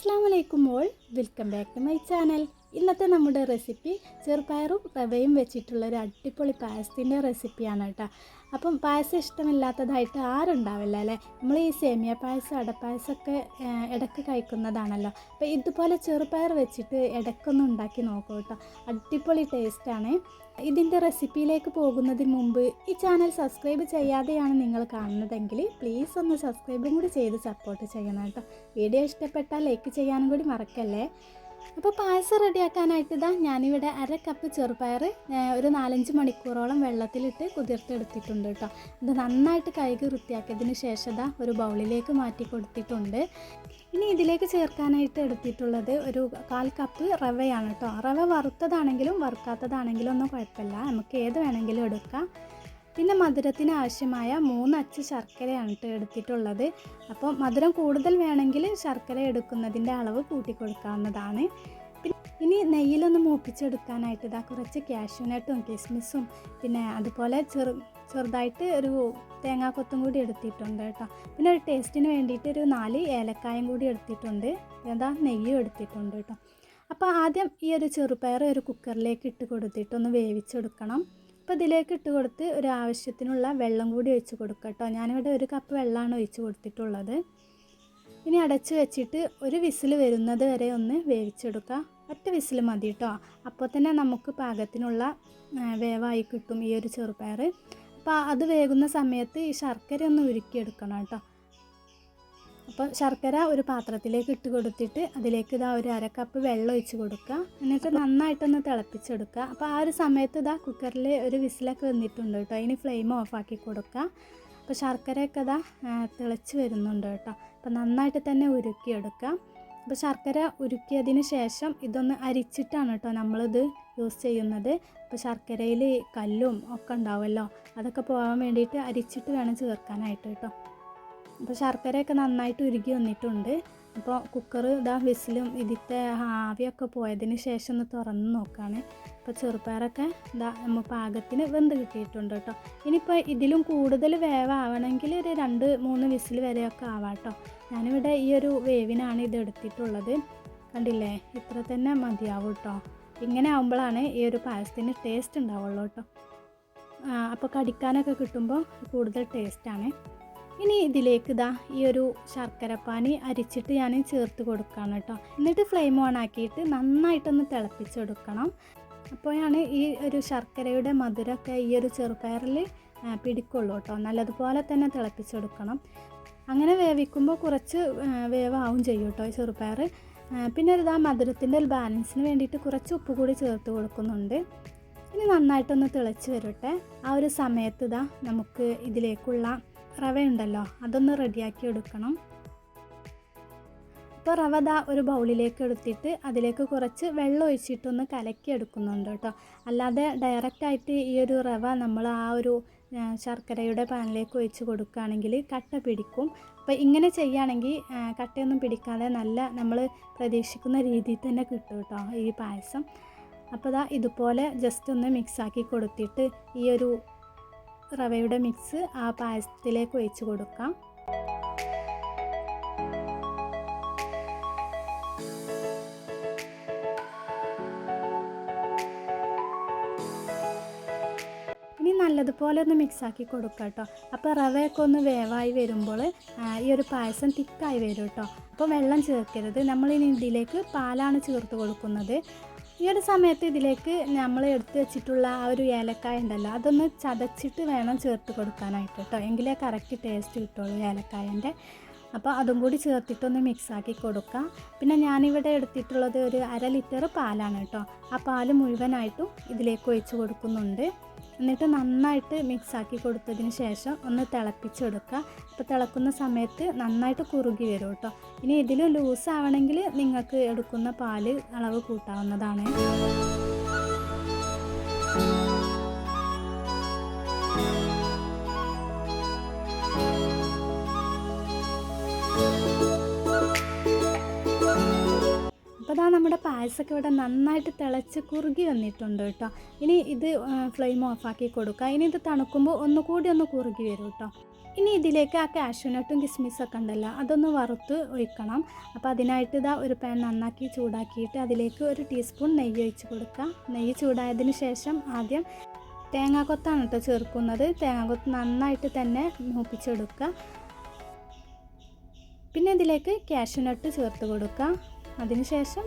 അസ്സാം വലൈക്കും all welcome back to my channel ഇന്നത്തെ നമ്മുടെ റെസിപ്പി ചെറുപയറും റവയും വെച്ചിട്ടുള്ള ഒരു അടിപൊളി പായസത്തിന്റെ റെസിപ്പിയാണ് കേട്ടോ. അപ്പം പായസം ഇഷ്ടമില്ലാത്തതായിട്ട് ആരുണ്ടാവില്ല അല്ലേ? നമ്മൾ ഈ സേമിയ പായസം അടപ്പായസമൊക്കെ ഇടയ്ക്ക് കഴിക്കുന്നതാണല്ലോ. അപ്പോൾ ഇതുപോലെ ചെറുപയർ വെച്ചിട്ട് ഇടയ്ക്കൊന്ന് ഉണ്ടാക്കി നോക്കൂ കേട്ടോ. അടിപൊളി ടേസ്റ്റാണ്. ഇതിന്റെ റെസിപ്പിയിലേക്ക് പോകുന്നതിന് മുമ്പ് ഈ ചാനൽ സബ്സ്ക്രൈബ് ചെയ്യാതെയാണ് നിങ്ങൾ കാണുന്നതെങ്കിൽ പ്ലീസ് ഒന്ന് സബ്സ്ക്രൈബും കൂടി ചെയ്ത് സപ്പോർട്ട് ചെയ്യണം കേട്ടോ. വീഡിയോ ഇഷ്ടപ്പെട്ടാൽ ലൈക്ക് ചെയ്യാനും കൂടി മറക്കല്ലേ? അപ്പോൾ പായസം റെഡിയാക്കാനായിട്ട് ഇതാ ഞാനിവിടെ അര കപ്പ് ചെറുപയർ ഒരു നാലഞ്ച് മണിക്കൂറോളം വെള്ളത്തിലിട്ട് കുതിർത്തെടുത്തിട്ടുണ്ട് കേട്ടോ. ഇത് നന്നായിട്ട് കഴുകി വൃത്തിയാക്കിയതിന് ശേഷം ഇതാ ഒരു ബൗളിലേക്ക് മാറ്റി കൊടുത്തിട്ടുണ്ട്. ഇനി ഇതിലേക്ക് ചേർക്കാനായിട്ട് എടുത്തിട്ടുള്ളത് ഒരു കാൽ കപ്പ് റവയാണ് കേട്ടോ. റവ വറുത്തതാണെങ്കിലും വറുക്കാത്തതാണെങ്കിലും ഒന്നും കുഴപ്പമില്ല. നമുക്ക് ഏത് വേണമെങ്കിലും എടുക്കാം. പിന്നെ മധുരത്തിന് ആവശ്യമായ മൂന്ന് അച്ച് ശർക്കരയാണ് കേട്ടോ എടുത്തിട്ടുള്ളത്. അപ്പോൾ മധുരം കൂടുതൽ വേണമെങ്കിൽ ശർക്കര എടുക്കുന്നതിന്റെ അളവ് കൂട്ടി കൊടുക്കാവുന്നതാണ്. പിന്നെ ഇനി നെയ്യിലൊന്ന് മൂപ്പിച്ചെടുക്കാനായിട്ട് ഇതാ കുറച്ച് കാഷ്യൂനട്ടും കിസ്മിസും പിന്നെ അതുപോലെ ചെറു ചെറുതായിട്ട് ഒരു തേങ്ങാക്കൊത്തും കൂടി എടുത്തിട്ടുണ്ട് കേട്ടോ. പിന്നെ ഒരു ടേസ്റ്റിന് വേണ്ടിയിട്ട് ഒരു നാല് ഏലക്കായും കൂടി എടുത്തിട്ടുണ്ട്. എന്താ നെയ്യും എടുത്തിട്ടുണ്ട് കേട്ടോ. അപ്പോൾ ആദ്യം ഈ ഒരു ചെറുപയർ ഒരു കുക്കറിലേക്ക് ഇട്ട് കൊടുത്തിട്ടൊന്ന് വേവിച്ചെടുക്കണം. അപ്പോൾ ഇതിലേക്ക് ഇട്ട് കൊടുത്ത് ഒരു ആവശ്യത്തിനുള്ള വെള്ളം കൂടി ഒഴിച്ച് കൊടുക്കുക കേട്ടോ. ഞാനിവിടെ ഒരു കപ്പ് വെള്ളമാണ് ഒഴിച്ച് കൊടുത്തിട്ടുള്ളത്. ഇനി അടച്ച് വെച്ചിട്ട് ഒരു വിസിൽ വരുന്നത് വരെ ഒന്ന് വേവിച്ചെടുക്കുക. ഒറ്റ വിസിൽ മതി കേട്ടോ. അപ്പോൾ തന്നെ നമുക്ക് പാകത്തിനുള്ള വേവായി കിട്ടും ഈ ഒരു ചെറുപയർ അപ്പോൾ അത് വേകുന്ന സമയത്ത് ഈ ശർക്കര ഒന്ന് ഉരുക്കിയെടുക്കണം കേട്ടോ. അപ്പോൾ ശർക്കര ഒരു പാത്രത്തിലേക്ക് ഇട്ട് കൊടുത്തിട്ട് അതിലേക്ക് ഇതാ ഒരു അര കപ്പ് വെള്ളം ഒഴിച്ച് കൊടുക്കുക. എന്നിട്ട് നന്നായിട്ടൊന്ന് തിളപ്പിച്ചെടുക്കുക. അപ്പോൾ ആ ഒരു സമയത്ത് ഇതാ കുക്കറിൽ ഒരു വിസിലൊക്കെ വന്നിട്ടുണ്ട് കേട്ടോ. അതിന് ഫ്ലെയിം ഓഫാക്കി കൊടുക്കുക. അപ്പോൾ ശർക്കരയൊക്കെ ഇതാ തിളച്ച് വരുന്നുണ്ട് കേട്ടോ. അപ്പോൾ നന്നായിട്ട് തന്നെ ഉരുക്കിയെടുക്കുക. അപ്പോൾ ശർക്കര ഉരുക്കിയതിന് ശേഷം ഇതൊന്ന് അരിച്ചിട്ടാണ് കേട്ടോ നമ്മളിത് യൂസ് ചെയ്യുന്നത്. അപ്പോൾ ശർക്കരയിൽ കല്ലും ഒക്കെ ഉണ്ടാവുമല്ലോ അതൊക്കെ പോകാൻ വേണ്ടിയിട്ട് അരിച്ചിട്ട് വേണം ചേർക്കാനായിട്ട് കേട്ടോ. അപ്പോൾ ശർക്കരയൊക്കെ നന്നായിട്ട് ഉരുകി വന്നിട്ടുണ്ട്. അപ്പോൾ കുക്കർ ഇതാ വിസിലും ഇതിന്റെ ആവിയൊക്കെ പോയതിന് ശേഷം ഒന്ന് തുറന്ന് നോക്കുകയാണ് അപ്പോൾ ചെറുപ്പയറൊക്കെ ഇതാ നമ്മൾ പാകത്തിന് വെന്ത് കിട്ടിയിട്ടുണ്ട് കേട്ടോ. ഇനിയിപ്പോൾ ഇതിലും കൂടുതൽ വേവാവണമെങ്കിൽ ഒരു രണ്ട് മൂന്ന് വിസിൽ വരെയൊക്കെ ആവാം കേട്ടോ ഞാനിവിടെ ഈ ഒരു വേവിനാണ് ഇത് എടുത്തിട്ടുള്ളത്. കണ്ടില്ലേ? ഇത്ര തന്നെ മതിയാവും കേട്ടോ. ഇങ്ങനെ ആകുമ്പോഴാണ് ഈ ഒരു പായസത്തിന് ടേസ്റ്റ് ഉണ്ടാവുള്ളൂ കേട്ടോ. അപ്പോൾ കടിക്കാനൊക്കെ കിട്ടുമ്പോൾ കൂടുതൽ ടേസ്റ്റാണ് ഇനി ഇതിലേക്ക് ഇതാ ഈ ഒരു ശർക്കരപ്പാനി അരിച്ചിട്ട് ഞാൻ ചേർത്ത് കൊടുക്കുകയാണ് കേട്ടോ. എന്നിട്ട് ഫ്ലെയിം ഓൺ ആക്കിയിട്ട് നന്നായിട്ടൊന്ന് തിളപ്പിച്ചെടുക്കണം. അപ്പോഴാണ് ഈ ഒരു ശർക്കരയുടെ മധുരമൊക്കെ ഈ ഒരു ചെറുപയറിൽ പിടിക്കുള്ളൂ കേട്ടോ. നല്ലതുപോലെ തന്നെ തിളപ്പിച്ചെടുക്കണം. അങ്ങനെ വേവിക്കുമ്പോൾ കുറച്ച് വേവാവും ചെയ്യും കേട്ടോ ഈ ചെറുപയർ പിന്നെ ഒരു ഇതാ മധുരത്തിന്റെ ഒരു ബാലൻസിന് വേണ്ടിയിട്ട് കുറച്ച് ഉപ്പ് കൂടി ചേർത്ത് കൊടുക്കുന്നുണ്ട്. ഇനി നന്നായിട്ടൊന്ന് തിളച്ച് വരട്ടെ. ആ ഒരു സമയത്ത് ഇതാ നമുക്ക് ഇതിലേക്കുള്ള റവ ഉണ്ടല്ലോ അതൊന്ന് റെഡിയാക്കി എടുക്കണം. ഇപ്പോൾ റവ ദാ ഒരു ബൗളിലേക്ക് എടുത്തിട്ട് അതിലേക്ക് കുറച്ച് വെള്ളം ഒഴിച്ചിട്ടൊന്ന് കലക്കി എടുക്കുന്നുണ്ട് കേട്ടോ. അല്ലാതെ ഡയറക്റ്റായിട്ട് ഈ ഒരു റവ നമ്മൾ ആ ഒരു ശർക്കരയുടെ പാനിലേക്ക് ഒഴിച്ച് കൊടുക്കുകയാണെങ്കിൽ കട്ട പിടിക്കും. അപ്പോൾ ഇങ്ങനെ ചെയ്യുകയാണെങ്കിൽ കട്ടയൊന്നും പിടിക്കാതെ നല്ല നമ്മൾ പ്രതീക്ഷിക്കുന്ന രീതിയിൽ തന്നെ കിട്ടും കേട്ടോ ഈ പായസം. അപ്പോൾ ദാ ഇതുപോലെ ജസ്റ്റ് ഒന്ന് മിക്സാക്കി കൊടുത്തിട്ട് ഈ ഒരു റവയുടെ മിക്സ് ആ പായസത്തിലേക്ക് ഒഴിച്ച് കൊടുക്കാം. ഇനി നല്ലതുപോലെ ഒന്ന് മിക്സാക്കി കൊടുക്കുക കേട്ടോ. അപ്പോൾ റവയൊക്കെ ഒന്ന് വേവായി വരുമ്പോൾ ഈ ഒരു പായസം തിക്കായി വരും കേട്ടോ. അപ്പോൾ വെള്ളം ചേർക്കരുത്. നമ്മൾ ഇനി ഇതിലേക്ക് പാലാണ് ചേർത്ത് കൊടുക്കുന്നത്. ഈ ഒരു സമയത്ത് ഇതിലേക്ക് നമ്മൾ എടുത്തു വെച്ചിട്ടുള്ള ആ ഒരു ഏലക്കായ ഉണ്ടല്ലോ അതൊന്ന് ചതച്ചിട്ട് വേണം ചേർത്ത് കൊടുക്കാനായിട്ട് കേട്ടോ. എങ്കിലേ കറക്റ്റ് ടേസ്റ്റ് കിട്ടുള്ളൂ ഏലക്കായന്റെ. അപ്പോൾ അതും കൂടി ചേർത്തിട്ടൊന്ന് മിക്സാക്കി കൊടുക്കാം. പിന്നെ ഞാനിവിടെ എടുത്തിട്ടുള്ളത് ഒരു അര ലിറ്റർ പാലാണ് കേട്ടോ. ആ പാൽ മുഴുവനായിട്ടും ഇതിലേക്ക് ഒഴിച്ച് കൊടുക്കുന്നുണ്ട്. എന്നിട്ട് നന്നായിട്ട് മിക്സ് ആക്കി കൊടുത്തതിന് ശേഷം ഒന്ന് തിളപ്പിച്ചെടുക്കുക. അപ്പോൾ തിളക്കുന്ന സമയത്ത് നന്നായിട്ട് കുറുകി വരും കേട്ടോ ഇനി ഇതിൽ ലൂസ് ആവണമെങ്കിൽ നിങ്ങൾക്ക് എടുക്കുന്ന പാൽ അളവ് കൂട്ടാവുന്നതാണ്. പായസമൊക്കെ ഇവിടെ നന്നായിട്ട് തിളച്ച് കുറുകി വന്നിട്ടുണ്ട് കേട്ടോ. ഇനി ഇത് ഫ്ലെയിം ഓഫാക്കി കൊടുക്കുക. ഇനി ഇത് തണുക്കുമ്പോൾ ഒന്നുകൂടി ഒന്ന് കുറുകി വരും കേട്ടോ. ഇനി ഇതിലേക്ക് ആ കാഷ്യൂനട്ടും കിസ്മിസൊക്കെ ഉണ്ടല്ലോ അതൊന്ന് വറുത്ത് ഒഴിക്കണം. അപ്പോൾ അതിനായിട്ട് ഇതാ ഒരു പാൻ നന്നാക്കി ചൂടാക്കിയിട്ട് അതിലേക്ക് ഒരു ടീസ്പൂൺ നെയ്യ് ഒഴിച്ച് കൊടുക്കുക. നെയ്യ് ചൂടായതിന് ശേഷം ആദ്യം തേങ്ങാക്കൊത്താണ് കേട്ടോ ചേർക്കുന്നത്. തേങ്ങാക്കൊത്ത് നന്നായിട്ട് തന്നെ മൂപ്പിച്ചെടുക്കുക. പിന്നെ ഇതിലേക്ക് കാഷ്യൂനട്ട് ചേർത്ത് കൊടുക്കുക. അതിനുശേഷം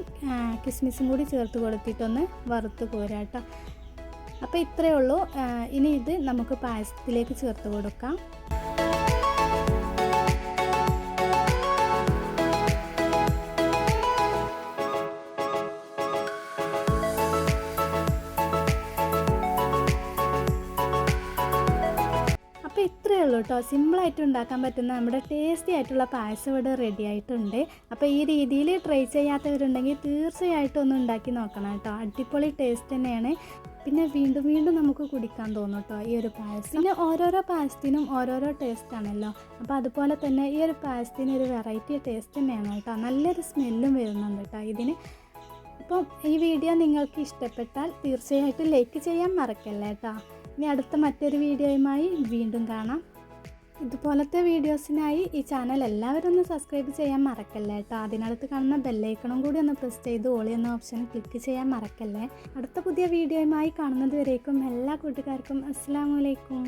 കിസ്മിസും കൂടി ചേർത്ത് കൊടുത്തിട്ടൊന്ന് വറുത്ത് പോരാട്ടോ അപ്പോൾ ഇത്രയേ ഉള്ളൂ. ഇനി ഇത് നമുക്ക് പായസത്തിലേക്ക് ചേർത്ത് കൊടുക്കാം. ഉള്ളൂ കേട്ടോ സിമ്പിളായിട്ട് ഉണ്ടാക്കാൻ പറ്റുന്ന നമ്മുടെ ടേസ്റ്റി ആയിട്ടുള്ള പായസം ഇവിടെ റെഡി ആയിട്ടുണ്ട്. അപ്പോൾ ഈ രീതിയിൽ ട്രൈ ചെയ്യാത്തവരുണ്ടെങ്കിൽ തീർച്ചയായിട്ടും ഒന്ന് ഉണ്ടാക്കി നോക്കണം കേട്ടോ. അടിപൊളി ടേസ്റ്റ് തന്നെയാണ്. പിന്നെ വീണ്ടും വീണ്ടും നമുക്ക് കുടിക്കാൻ തോന്നും കേട്ടോ ഈ ഒരു പായസം. പിന്നെ ഓരോരോ പായസത്തിനും ഓരോരോ ടേസ്റ്റ് ആണല്ലോ. അപ്പോൾ അതുപോലെ തന്നെ ഈ ഒരു പായസത്തിന് ഒരു വെറൈറ്റി ടേസ്റ്റ് തന്നെയാണ് കേട്ടോ. നല്ലൊരു സ്മെല്ലും വരുന്നുണ്ട് കേട്ടോ ഇതിന്. അപ്പം ഈ വീഡിയോ നിങ്ങൾക്ക് ഇഷ്ടപ്പെട്ടാൽ തീർച്ചയായിട്ടും ലൈക്ക് ചെയ്യാൻ മറക്കല്ലേ കേട്ടോ. ഇനി അടുത്ത മറ്റൊരു വീഡിയോയുമായി വീണ്ടും കാണാം. ഇതുപോലത്തെ വീഡിയോസിനായി ഈ ചാനൽ എല്ലാവരും ഒന്ന് സബ്സ്ക്രൈബ് ചെയ്യാൻ മറക്കല്ലേ? കേട്ടോ അതിനടുത്ത് കാണുന്ന ബെല്ലൈക്കണും കൂടി ഒന്ന് പ്രസ് ചെയ്ത് ഓളി എന്ന ഓപ്ഷൻ ക്ലിക്ക് ചെയ്യാൻ മറക്കല്ലേ? അടുത്ത പുതിയ വീഡിയോയുമായി കാണുന്നത് വരേക്കും എല്ലാ കൂട്ടുകാർക്കും അസ്സാം വലൈക്കും